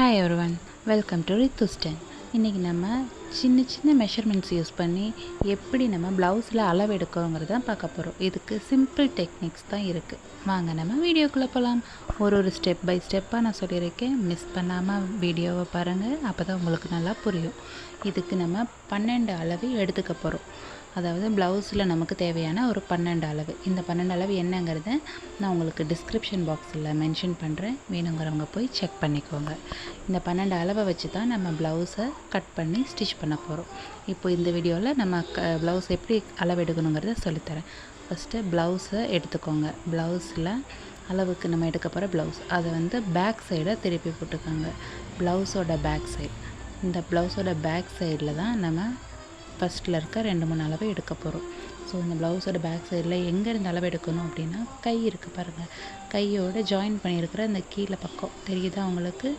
Hi one welcome to ரித்துஸ்டன் இன்றைக்கி நம்ம சின்ன சின்ன மெஷர்மெண்ட்ஸ் யூஸ் பண்ணி எப்படி நம்ம ப்ளவுஸில் அளவு எடுக்கிறோங்கிறத பார்க்க போகிறோம் இதுக்கு சிம்பிள் டெக்னிக்ஸ் தான் இருக்குது வாங்க நம்ம வீடியோக்குள்ளே போகலாம் ஒரு ஒரு ஸ்டெப் பை ஸ்டெப்பாக நான் சொல்லியிருக்கேன். மிஸ் பண்ணாமல் வீடியோவை பாருங்கள் அப்போ தான் உங்களுக்கு நல்லா புரியும். இதுக்கு நம்ம பன்னெண்டு அளவு எடுத்துக்க போகிறோம் அதாவது ப்ளவுஸில் நமக்கு தேவையான ஒரு பன்னெண்டு அளவு. இந்த பன்னெண்டு அளவு என்னங்கிறத நான் உங்களுக்கு டிஸ்கிரிப்ஷன் பாக்ஸில் மென்ஷன் பண்ணுறேன் வேணுங்கிறவங்க போய் செக் பண்ணிக்கோங்க. இந்த பன்னெண்டு அளவை வச்சு தான் நம்ம ப்ளவுஸை கட் பண்ணி ஸ்டிச் பண்ண போகிறோம் இப்போ இந்த வீடியோவில் நம்ம க ப்ளவுஸ் எப்படி அளவு எடுக்கணுங்கிறத சொல்லித்தரேன் ஃபஸ்ட்டு ப்ளவுஸை எடுத்துக்கோங்க. ப்ளவுஸில் அளவுக்கு நம்ம எடுக்க போகிற ப்ளவுஸ் அதை வந்து பேக் சைடை திருப்பி போட்டுக்கோங்க. ப்ளவுஸோட பேக் சைடு இந்த ப்ளவுஸோட பேக் சைடில் தான் நம்ம ஃபஸ்ட்டில் இருக்க ரெண்டு மூணு அளவு எடுக்க போகிறோம் ஸோ இந்த ப்ளவுஸோட பேக் சைடில் எங்கேருந்து அளவு எடுக்கணும் அப்படின்னா கை இருக்குது பாருங்கள் கையோட ஜாயின் பண்ணியிருக்கிற இந்த கீழே பக்கம். தெரியுதா உங்களுக்கு?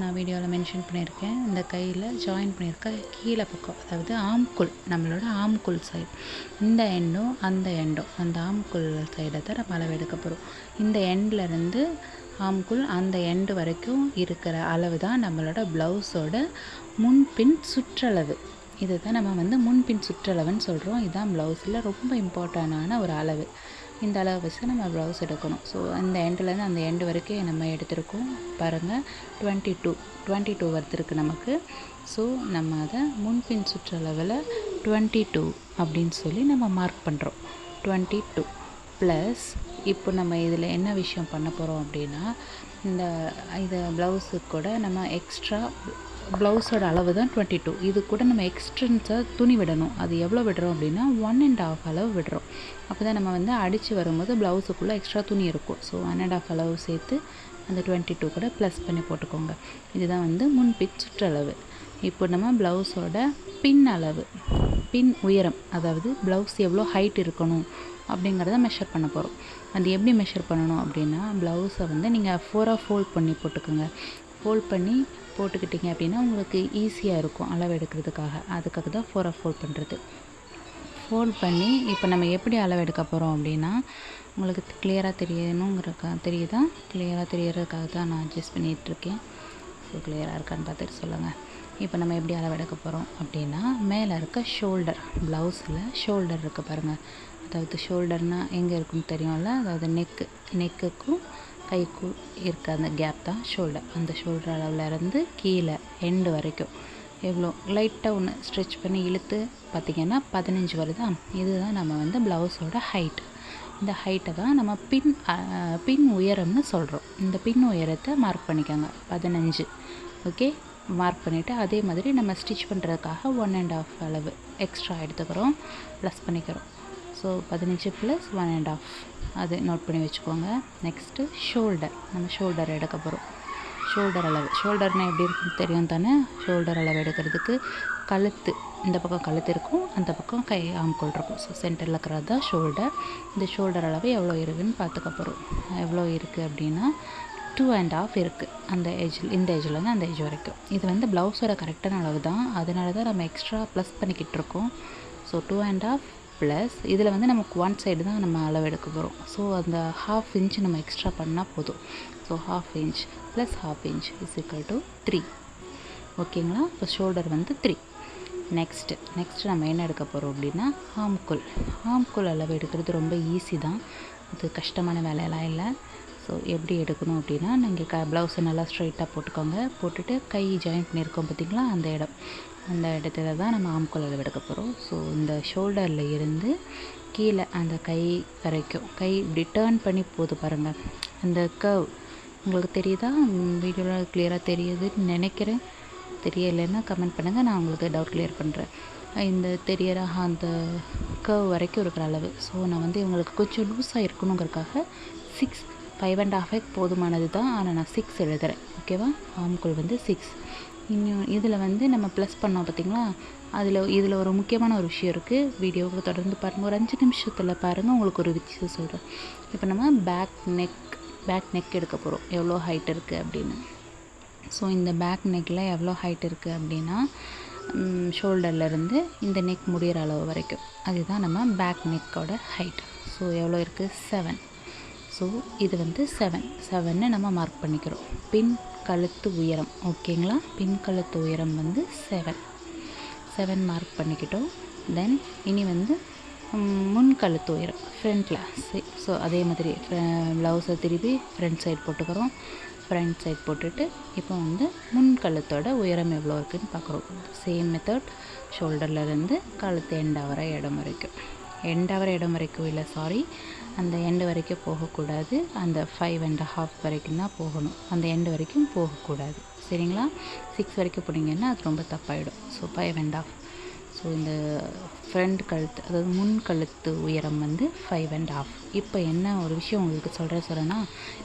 நான் வீடியோவில் மென்ஷன் பண்ணியிருக்கேன். இந்த கையில் ஜாயின் பண்ணியிருக்க கீழே பக்கம். அதாவது ஆம்குள் நம்மளோட ஆம்குள் சைடு இந்த எண்டும் அந்த எண்டும் அந்த ஆம்குள் சைடை தான் நம்ம அளவு எடுக்க போகிறோம் இந்த எண்ட்லேருந்து ஆம்குள் அந்த எண்டு வரைக்கும் இருக்கிற அளவு தான் நம்மளோட ப்ளவுஸோட முன்பின் சுற்றளவு. இதை தான் நம்ம வந்து முன்பின் சுற்றளவுன்னு சொல்கிறோம் இதுதான் ப்ளவுஸில் ரொம்ப இம்பார்ட்டண்டான ஒரு அளவு. இந்த அளவு வச்சு நம்ம ப்ளவுஸ் எடுக்கணும். ஸோ அந்த எண்ட்லேருந்து அந்த எண்டு வரைக்கும் நம்ம எடுத்திருக்கோம். பாருங்கள் டுவெண்ட்டி டூ டுவெண்ட்டி டூ வருத்திருக்கு நமக்கு. ஸோ நம்ம அதை முன்பின் சுற்றளவில் டுவெண்ட்டி டூ அப்படின்னு சொல்லி நம்ம மார்க் பண்ணுறோம் டுவெண்ட்டி டூ ப்ளஸ் இப்போ நம்ம இதில் என்ன விஷயம் பண்ண போகிறோம் அப்படின்னா இந்த இது ப்ளவுஸுக்கு கூட நம்ம எக்ஸ்ட்ரா ப்ளவுஸோட அளவு தான் டுவெண்ட்டி டூ இது கூட நம்ம எக்ஸ்ட்ரன்ஸாக துணி விடணும். அது எவ்வளோ விடுறோம் அப்படின்னா ஒன் அண்ட் ஆஃப் அளவு விடுறோம். அப்போ தான் நம்ம வந்து அடித்து வரும்போது ப்ளவுஸுக்குள்ளே எக்ஸ்ட்ரா துணி இருக்கும். ஸோ ஒன் அண்ட் ஆஃப் அளவு சேர்த்து அந்த டுவெண்ட்டி டூ கூட ப்ளஸ் பண்ணி போட்டுக்கோங்க. இதுதான் வந்து முன்பின் சுற்றளவு. இப்போ நம்ம ப்ளவுஸோட பின் அளவு பின் உயரம் அதாவது ப்ளவுஸ் எவ்வளோ ஹைட் இருக்கணும் அப்படிங்கிறத மெஷர் பண்ண போகிறோம் அது எப்படி மெஷர் பண்ணணும் அப்படின்னா ப்ளவுஸை வந்து நீங்கள் ஃபோராக ஃபோல்ட் பண்ணி போட்டுக்கோங்க. ஃபோல்ட் பண்ணி போட்டுக்கிட்டிங்க அப்படின்னா உங்களுக்கு ஈஸியாக இருக்கும் அளவு எடுக்கிறதுக்காக. அதுக்காக தான் ஃபோராக ஃபோல்ட் பண்ணுறது ஃபோல்ட் பண்ணி இப்போ நம்ம எப்படி அளவு எடுக்க போகிறோம் அப்படின்னா உங்களுக்கு கிளியராக தெரியணுங்கிறக்கா தெரியுதா? கிளியராக தெரியறதுக்காக தான் நான் அட்ஜஸ்ட் பண்ணிகிட்ருக்கேன் ஸோ கிளியராக இருக்கான்னு பார்த்துட்டு சொல்லுங்கள் இப்போ நம்ம எப்படி அளவு எடுக்க போகிறோம் அப்படின்னா மேலே இருக்க ஷோல்டர் ப்ளவுஸில் ஷோல்டர் இருக்குது பாருங்கள் அதாவது ஷோல்டர்னால் எங்கே இருக்குன்னு தெரியும்ல? அதாவது நெக்கு நெக்குக்கும் கைக்கும் இருக்க அந்த கேப் தான் ஷோல்டர் அந்த ஷோல்டர் அளவுலேருந்து கீழே எண்டு வரைக்கும். எவ்வளோ லைட்டாக ஒன்று ஸ்ட்ரெச் பண்ணி இழுத்து பார்த்திங்கன்னா பதினஞ்சு வருதா இதுதான் நம்ம வந்து ப்ளவுஸோட ஹைட் இந்த ஹைட்டை தான் நம்ம பின் பின் உயரம்னு சொல்கிறோம் இந்த பின் உயரத்தை மார்க் பண்ணிக்கோங்க. பதினஞ்சு. ஓகே மார்க் பண்ணிவிட்டு அதே மாதிரி நம்ம ஸ்டிச் பண்ணுறதுக்காக ஒன் அண்ட் ஆஃப் அளவு எக்ஸ்ட்ரா எடுத்துக்கிறோம். ப்ளஸ் பண்ணிக்கிறோம். ஸோ பதினஞ்சு ப்ளஸ் ஒன் அண்ட் ஆஃப் அது நோட் பண்ணி வச்சுக்கோங்க. நெக்ஸ்ட்டு ஷோல்டர் நம்ம ஷோல்டர் எடுக்க போகிறோம் ஷோல்டர் அளவு. ஷோல்டர்னால் எப்படி இருக்குன்னு தெரியும் தானே? ஷோல்டர் அளவு எடுக்கிறதுக்கு கழுத்து. இந்த பக்கம் கழுத்து இருக்கும் அந்த பக்கம் கை ஆம்கோல் இருக்கும். ஸோ சென்டரில் இருக்கிறது தான் ஷோல்டர் இந்த ஷோல்டர் அளவு எவ்வளோ இருக்குதுன்னு பார்த்துக்க போகிறோம் எவ்வளோ இருக்குது அப்படின்னா டூ அண்ட் ஆஃப் இருக்குது அந்த ஏஜில் இந்த ஏஜ்லேருந்து அந்த ஏஜ் வரைக்கும். இது வந்து ப்ளவுஸோட கரெக்டான அளவு தான். அதனால தான் நம்ம எக்ஸ்ட்ரா ப்ளஸ் பண்ணிக்கிட்டு இருக்கோம். So two and half plus இதில் வந்து நமக்கு ஒன் சைடு தான் நம்ம அளவு எடுக்க போகிறோம் ஸோ அந்த ஹாஃப் இன்ச் நம்ம எக்ஸ்ட்ரா பண்ணால் போதும். So half inch plus half inch is equal to three ஓகேங்களா இப்போ ஷோல்டர் வந்து த்ரீ நெக்ஸ்ட்டு நெக்ஸ்ட்டு நம்ம என்ன எடுக்க போகிறோம் அப்படின்னா ஹாம்குல் ஹாம்குல் அளவு எடுக்கிறது ரொம்ப ஈஸி தான். அது கஷ்டமான வேலையெல்லாம் இல்லை. ஸோ எப்படி எடுக்கணும் அப்படின்னா நீங்கள் க ப்ளவுஸை நல்லா ஸ்ட்ரைட்டாக போட்டுக்கோங்க. போட்டுட்டு கை ஜாயின் பண்ணியிருக்கோம் பார்த்திங்களா அந்த இடம். அந்த இடத்துல தான் நம்ம ஆம்குல் அளவு எடுக்க போகிறோம் ஸோ இந்த ஷோல்டரில் இருந்து கீழே அந்த கை வரைக்கும் கை இப்படி டேர்ன் பண்ணி போகுது பாருங்கள் அந்த கவ் உங்களுக்கு தெரியுதா? வீடியோவில் கிளியராக தெரியுதுன்னு நினைக்கிறேன். தெரியலைன்னா கமெண்ட் பண்ணுங்கள் நான் உங்களுக்கு டவுட் கிளியர் பண்ணுறேன் இந்த தெரியற அந்த கவ் வரைக்கும் இருக்கிற அளவு. ஸோ நான் வந்து இவங்களுக்கு கொஞ்சம் லூஸாக இருக்கணுங்கிறதுக்காக சிக்ஸ் ஃபைவ் அண்ட் ஆஃப் போதுமானது தான். ஆனால் நான் சிக்ஸ் எழுதுகிறேன் ஓகேவா ஆம்குள் வந்து சிக்ஸ் இன்னும் இதில் வந்து நம்ம ப்ளஸ் பண்ணோம் பார்த்திங்களா? அதில் இதில் ஒரு முக்கியமான ஒரு விஷயம் இருக்குது வீடியோவை தொடர்ந்து பாருங்கள் ஒரு அஞ்சு நிமிஷத்தில் பாருங்கள் உங்களுக்கு ஒரு விஷயம் சொல்கிறேன் இப்போ நம்ம பேக் நெக் பேக் நெக் எடுக்க போகிறோம் எவ்வளோ ஹைட் இருக்குது அப்படின்னு. ஸோ இந்த பேக் நெக்கில் எவ்வளோ ஹைட் இருக்குது அப்படின்னா ஷோல்டர்லேருந்து இந்த நெக் முடிகிற அளவு வரைக்கும். அதுதான் நம்ம பேக் நெக்கோட ஹைட் ஸோ எவ்வளோ இருக்குது செவன் ஸோ இது வந்து செவன் செவன்னு நம்ம மார்க் பண்ணிக்கிறோம். பின் கழுத்து உயரம் ஓகேங்களா? பின் கழுத்து உயரம் வந்து செவன் செவன் மார்க் பண்ணிக்கிட்டோம். தென் இனி வந்து முன் கழுத்து உயரம் ஃப்ரண்ட்டில் ஸோ அதே மாதிரி ப்ளவுஸை திருப்பி ஃப்ரண்ட் சைடு போட்டுக்கிறோம். ஃப்ரண்ட் சைட் போட்டுட்டு இப்போ வந்து முன் கழுத்தோட உயரம் எவ்வளோ இருக்குதுன்னு பார்க்குறோம். சேம் மெத்தட் ஷோல்டர்லேருந்து கழுத்து எண்டாவர இடம் வரைக்கும். எண்டாவர இடம் வரைக்கும் இல்லை சாரி அந்த எண்டு வரைக்கும் போகக்கூடாது. அந்த ஃபைவ் அண்ட் ஹாஃப் வரைக்கும் தான் போகணும். அந்த எண்டு வரைக்கும் போகக்கூடாது. சரிங்களா? சிக்ஸ் வரைக்கும் போனீங்கன்னா அது ரொம்ப தப்பாயிடும். So five and half so இந்த ஃப்ரண்ட் கழுத்து அதாவது முன் கழுத்து உயரம் வந்து ஃபைவ் அண்ட் ஆஃப் இப்போ என்ன ஒரு விஷயம் உங்களுக்கு சொல்கிறேன் சொல்கிறேன்னா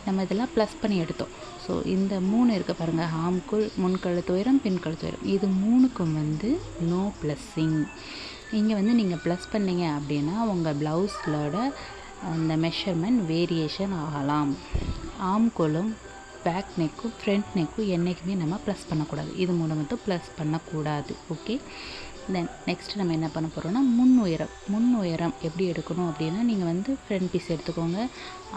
நம்ம இதெல்லாம் ப்ளஸ் பண்ணி எடுத்தோம். ஸோ இந்த மூணு இருக்க பாருங்கள் ஆம்குள் முன் கழுத்து உயரம் பின் கழுத்து உயரம். இது மூணுக்கும் வந்து நோ ப்ளஸ்ஸிங் இங்கே வந்து நீங்கள் ப்ளஸ் பண்ணீங்க அப்படின்னா உங்கள் ப்ளவுஸோட அந்த மெஷர்மெண்ட் வேரியேஷன் ஆகலாம். ஆம்கோலும் பேக் நெக்கும் ஃப்ரண்ட் நெக்கும் என்றைக்குமே நம்ம ப்ளஸ் பண்ணக்கூடாது. இது மூலம் மட்டும் ப்ளஸ் பண்ணக்கூடாது. ஓகே தென் நெக்ஸ்ட் நம்ம என்ன பண்ண போகிறோம்னா முன் உயரம் முன் உயரம் எப்படி எடுக்கணும் அப்படின்னா நீங்கள் வந்து ஃப்ரண்ட் பீஸ் எடுத்துக்கோங்க.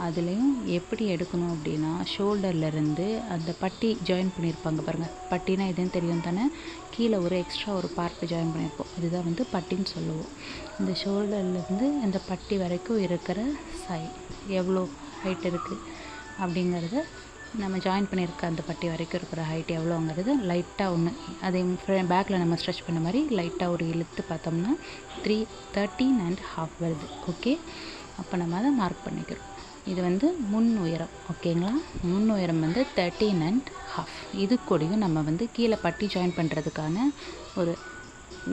அதுலேயும் எப்படி எடுக்கணும் அப்படின்னா ஷோல்டர்லேருந்து அந்த பட்டி ஜாயின் பண்ணியிருப்பாங்க பாருங்கள் பட்டினா எதுன்னு தெரியும் தானே? கீழே ஒரு எக்ஸ்ட்ரா ஒரு பார்ட்டு ஜாயின் பண்ணியிருப்போம் அதுதான் வந்து பட்டின்னு சொல்லுவோம். இந்த ஷோல்டர்லேருந்து இந்த பட்டி வரைக்கும் இருக்கிற சை எவ்வளோ ஹைட் இருக்குது அப்படிங்கிறத நம்ம ஜாயின் பண்ணியிருக்க அந்த பட்டி வரைக்கும் இருக்கிற ஹைட் எவ்வளோங்கிறது லைட்டாக ஒன்று அதே பேக்கில் நம்ம ஸ்ட்ரெச் பண்ண மாதிரி லைட்டாக ஒரு இழுத்து பார்த்தோம்னா த்ரீ தேர்ட்டீன் அண்ட் ஹாஃப் வருது. ஓகே அப்போ நம்ம அதை மார்க் பண்ணிக்கிறோம். இது வந்து முன் உயரம். ஓகேங்களா முன் உயரம் வந்து தேர்ட்டீன் அண்ட் ஹாஃப் இது கூடயும் நம்ம வந்து கீழே பட்டி ஜாயின் பண்ணுறதுக்கான ஒரு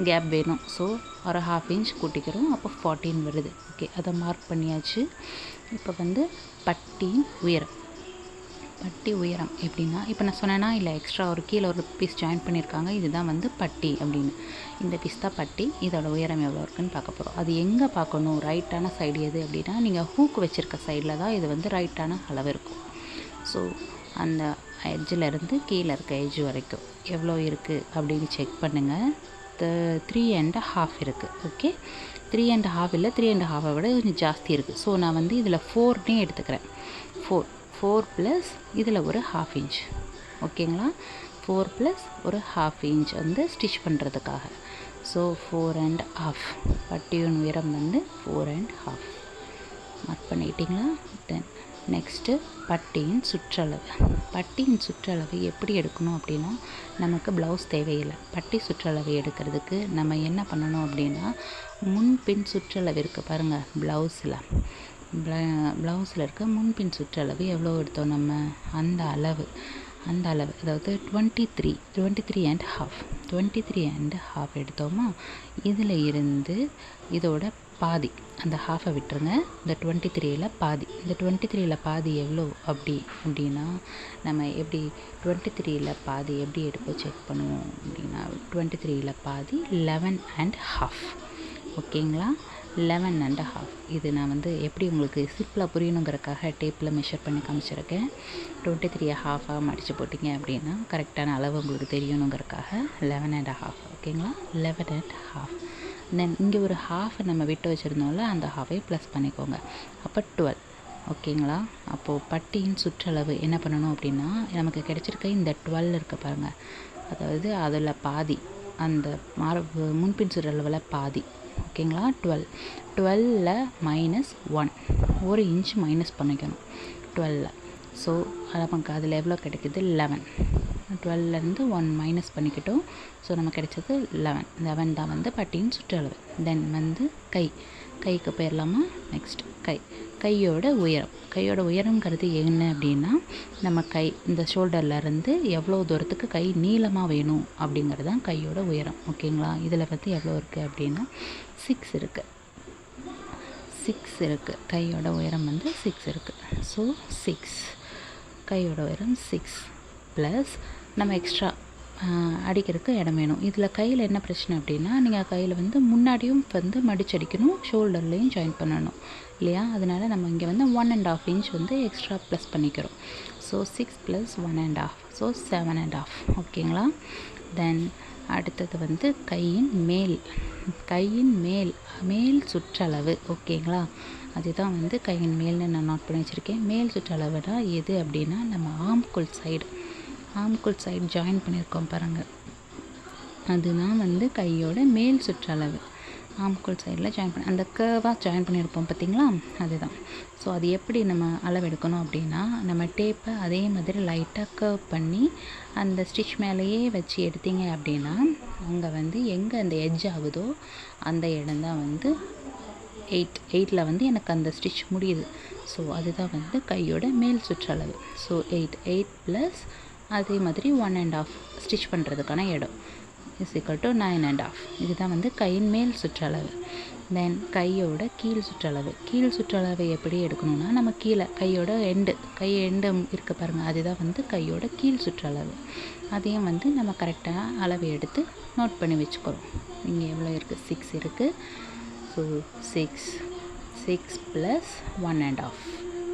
கேப் வேணும். ஸோ ஒரு ஹாஃப் இன்ச் கூட்டிக்கிறோம். அப்போ ஃபார்ட்டீன் வருது. ஓகே அதை மார்க் பண்ணியாச்சு. இப்போ வந்து பட்டியின் உயரம். பட்டி உயரம் எப்படின்னா இப்போ நான் சொன்னேன்னா இல்லை எக்ஸ்ட்ரா ஒரு கீழே ஒரு பீஸ் ஜாயின் பண்ணியிருக்காங்க இதுதான் வந்து பட்டி அப்படின்னு. இந்த பீஸ் தான் பட்டி இதோட உயரம் எவ்வளோ இருக்குன்னு பார்க்க போகிறோம் அது எங்கே பார்க்கணும்? ரைட்டான சைடு எது அப்படின்னா நீங்கள் ஹூக் வச்சுருக்க சைடில் தான் இது வந்து ரைட்டான அளவு இருக்கும். ஸோ அந்த எட்ஜிலேருந்து கீழே இருக்க எட்ஜ் வரைக்கும் எவ்வளோ இருக்குது அப்படின்னு செக் பண்ணுங்கள் த்ரீ அண்ட் ஹாஃப் இருக்குது ஓகே த்ரீ அண்ட் ஹாஃப் இல்லை த்ரீ அண்ட் ஹாஃபை விட கொஞ்சம் ஜாஸ்தி இருக்குது ஸோ நான் வந்து இதில் ஃபோர்னே எடுத்துக்கிறேன். ஃபோர் ஃபோர் ப்ளஸ் இதில் ஒரு ஹாஃப் இன்ச் ஓகேங்களா ஃபோர் ப்ளஸ் ஒரு ஹாஃப் இன்ச் வந்து ஸ்டிச் பண்ணுறதுக்காக ஸோ ஃபோர் அண்ட் ஹாஃப் பட்டியின் உயரம் வந்து ஃபோர் அண்ட் ஹாஃப் மார்க் பண்ணிக்கிட்டிங்களா தென் நெக்ஸ்ட்டு பட்டியின் சுற்றளவு. பட்டியின் சுற்றளவு எப்படி எடுக்கணும் அப்படின்னா நமக்கு ப்ளவுஸ் தேவையில்லை. பட்டி சுற்றளவு எடுக்கிறதுக்கு நம்ம என்ன பண்ணணும் அப்படின்னா முன்பின் சுற்றளவு இருக்குது பாருங்கள் ப்ளவுஸில் ப்ளவுஸில் இருக்க முன்பின் சுற்றளவு எவ்வளோ எடுத்தோம் நம்ம? அந்த அளவு அந்த அளவு. அதாவது twenty three twenty three and half twenty three and half எடுத்தோமா? இதில் இருந்து இதோட பாதி அந்த ஹாஃபை விட்டுருங்க. இந்த டுவெண்ட்டி த்ரீயில் பாதி. இந்த டுவெண்ட்டி த்ரீயில் பாதி எவ்வளோ அப்படி அப்படின்னா நம்ம எப்படி டுவெண்ட்டி த்ரீயில் பாதி எப்படி எடுப்போம்? செக் பண்ணுவோம் அப்படின்னா டுவெண்ட்டி த்ரீயில் பாதி லெவன் அண்ட் ஹாஃப் ஓகேங்களா? லெவன் அண்ட் ஹாஃப் இது நான் வந்து எப்படி உங்களுக்கு சிம்பிளாக புரியணுங்கிறக்காக டேப்பில் மெஷர் பண்ணி காமிச்சிருக்கேன். டுவெண்ட்டி த்ரீ ஹாஃபாக மடித்து போட்டிங்க அப்படின்னா கரெக்டான அளவு உங்களுக்கு தெரியணுங்கிறக்காக லெவன் அண்ட் ஹாஃப் ஓகேங்களா லெவன் அண்ட் ஹாஃப் தென் இங்கே ஒரு ஹாஃபை நம்ம விட்டு வச்சுருந்தோம்ல அந்த ஹாஃபை ப்ளஸ் பண்ணிக்கோங்க. அப்போ டுவெல் ஓகேங்களா அப்போது பட்டியின் சுற்றளவு என்ன பண்ணணும் அப்படின்னா நமக்கு கிடச்சிருக்க இந்த டுவெல் இருக்க பாருங்கள் அதாவது அதில் பாதி அந்த மாற முன்பின் சுற்றளவில் பாதி. ஓகேங்களா? டுவெல். டுவெல்ல மைனஸ் ஒன் ஒரு இன்ச் மைனஸ் பண்ணிக்கணும். டுவெல்ல. ஸோ நமக்கு அதில் எவ்வளோ கிடைக்குது? லெவன் டுவெல்லேருந்து ஒன் மைனஸ் பண்ணிக்கிட்டோம். ஸோ நம்ம கிடைச்சது லெவன் லெவன் தான் வந்து பட்டியின் சுற்றளவு தென் வந்து கை. கைக்கு போயிடலாமா நெக்ஸ்ட் கை. கையோட உயரம். கையோட உயரங்கிறது என்ன அப்படின்னா நம்ம கை இந்த ஷோல்டர்லேருந்து எவ்வளோ தூரத்துக்கு கை நீளமாக வேணும் அப்படிங்கிறது தான் கையோட உயரம். ஓகேங்களா இதில் பற்றி எவ்வளோ இருக்குது அப்படின்னா சிக்ஸ் இருக்குது சிக்ஸ் இருக்குது கையோட உயரம் வந்து சிக்ஸ் இருக்குது ஸோ சிக்ஸ் கையோட உயரம் சிக்ஸ் ப்ளஸ் நம்ம எக்ஸ்ட்ரா அடிக்கிறதுக்கு இடம் வேணும். இதில் கையில் என்ன பிரச்சனை அப்படின்னா நீங்கள் கையில் வந்து முன்னாடியும் வந்து மடிச்சடிக்கணும் ஷோல்டர்லேயும் ஜாயின் பண்ணணும். இல்லையா? அதனால் நம்ம இங்கே வந்து ஒன் அண்ட் ஆஃப் இன்ச் வந்து எக்ஸ்ட்ரா ப்ளஸ் பண்ணிக்கிறோம். So six plus one and half so seven and half ஓகேங்களா தென் அடுத்தது வந்து கையின் மேல். கையின் மேல். மேல் சுற்றளவு. ஓகேங்களா அதுதான் வந்து கையின் மேல்னு நான் நோட் பண்ணி வச்சுருக்கேன். மேல் சுற்றளவுனா எது அப்படின்னா நம்ம ஆம்குள் சைடு ஆம்குள் சைட் ஜாயின் பண்ணியிருக்கோம் பாருங்கள் அதுதான் வந்து கையோட மேல் சுற்றளவு. ஆம்குள் சைடில் ஜாயின் பண்ணி அந்த கேர்வாக ஜாயின் பண்ணியிருப்போம் பார்த்தீங்களா அதுதான். ஸோ அது எப்படி நம்ம அளவெடுக்கணும் அப்படின்னா நம்ம டேப்பை அதே மாதிரி லைட்டாக கர்வ் பண்ணி அந்த ஸ்டிச் மேலேயே வச்சு எடுத்தீங்க அப்படின்னா அங்கே வந்து எங்கே அந்த எட்ஜ் ஆகுதோ அந்த இடம் தான் வந்து எயிட் எயிட்டில் வந்து எனக்கு அந்த ஸ்டிச் முடியுது. ஸோ அதுதான் வந்து கையோட மேல் சுற்றளவு. ஸோ எயிட் எயிட் ப்ளஸ் அதே மாதிரி ஒன் அண்ட் ஆஃப் ஸ்டிச் பண்ணுறதுக்கான இடம். Is equal to nine and half இதுதான் வந்து கையின் மேல் சுற்றளவு. தென் கையோட கீழ் சுற்றளவு. கீழ் சுற்றளவை எப்படி எடுக்கணும்னா நம்ம கீழே கையோட எண்டு கை எண்டு இருக்க பாருங்கள் அதுதான் வந்து கையோட கீழ் சுற்றளவு. அதையும் வந்து நம்ம கரெக்டாக அளவு எடுத்து நோட் பண்ணி வச்சுக்கிறோம். இங்கே எவ்வளோ இருக்குது சிக்ஸ் இருக்குது so six six plus one and half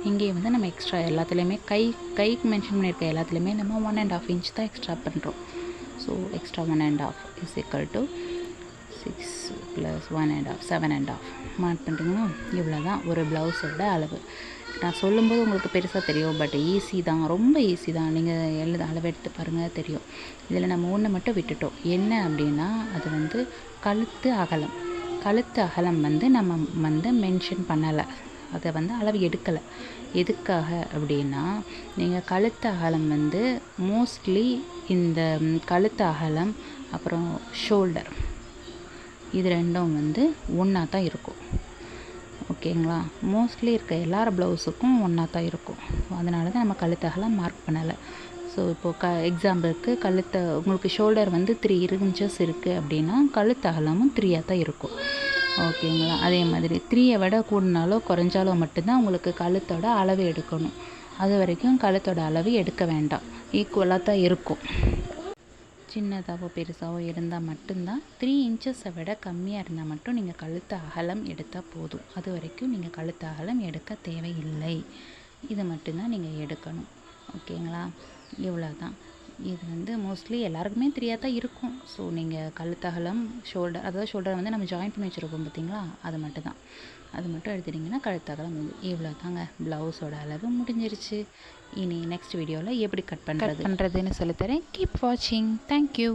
இங்கே வந்து நம்ம எக்ஸ்ட்ரா எல்லாத்துலேயுமே கை கைக்கு மென்ஷன் பண்ணியிருக்க எல்லாத்துலேயுமே நம்ம ஒன் அண்ட் ஆஃப் இன்ச் தான் எக்ஸ்ட்ரா பண்ணுறோம் so extra one and half is equal to six plus one and half seven and half mark பண்ணிட்டீங்கன்னா இவ்வளோ தான் ஒரு ப்ளவுஸோட அளவு. நான் சொல்லும்போது உங்களுக்கு பெருசாக தெரியும் பட் ஈஸி தான். ரொம்ப ஈஸி தான். நீங்கள் எழுத அளவு எடுத்து பாருங்கள் தெரியும். இதில் நம்ம ஒன்று மட்டும் விட்டுட்டோம். என்ன அப்படின்னா அது வந்து கழுத்து அகலம். கழுத்து அகலம் வந்து நம்ம வந்து மென்ஷன் பண்ணலை. அதை வந்து அளவு எடுக்கலை. எதுக்காக அப்படின்னா நீங்கள் கழுத்து அகலம் வந்து மோஸ்ட்லி இந்த கழுத்த கழுத்து அகலம் அப்புறம் ஷோல்டர் இது ரெண்டும் வந்து ஒன்றா தான் இருக்கும். ஓகேங்களா? மோஸ்ட்லி இருக்க எல்லார ப்ளவுஸுக்கும் ஒன்றா தான் இருக்கும். அதனால தான் நம்ம கழுத்து அகலம் மார்க் பண்ணலை. ஸோ இப்போது க எக்ஸாம்பிளுக்கு கழுத்தை உங்களுக்கு ஷோல்டர் வந்து த்ரீ இன்ச்சஸ் இருக்குது அப்படின்னா கழுத்து அகலமும் த்ரீயாக தான் இருக்கும். ஓகேங்களா? அதே மாதிரி த்ரீயை விட கூடினாலோ குறைஞ்சாலோ மட்டும்தான் உங்களுக்கு கழுத்தோட அளவு எடுக்கணும். அது வரைக்கும் கழுத்தோட அளவு எடுக்க வேண்டாம். ஈக்குவலாக தான் இருக்கும். சின்னதாகவோ பெருசாகவோ இருந்தால் மட்டும்தான் த்ரீ இன்ச்சஸை விட கம்மியாக இருந்தால் மட்டும் நீங்கள் கழுத்து அகலம் எடுத்தால் போதும். அது வரைக்கும் நீங்கள் கழுத்து அகலம் எடுக்க தேவையில்லை. இது மட்டும்தான் நீங்கள் எடுக்கணும். ஓகேங்களா? இவ்வளோ தான் இது வந்து மோஸ்ட்லி எல்லாருக்குமே த்ரீயாக தான் இருக்கும். ஸோ நீங்கள் கழுத்தகலம் ஷோல்டர் அதாவது ஷோல்டரை வந்து நம்ம ஜாயின் பண்ணி வச்சுருக்கோம் பார்த்தீங்களா அது மட்டும் தான் அது மட்டும் எடுத்துட்டிங்கன்னா கழுத்தகலம் வந்து இவ்வளோ தாங்க ப்ளவுஸோட அளவு முடிஞ்சிருச்சு. இனி நெக்ஸ்ட் வீடியோவில் எப்படி கட் பண்ணுறது பண்ணுறதுன்னு சொல்லித்தரேன். கீப் வாட்சிங் தேங்க்யூ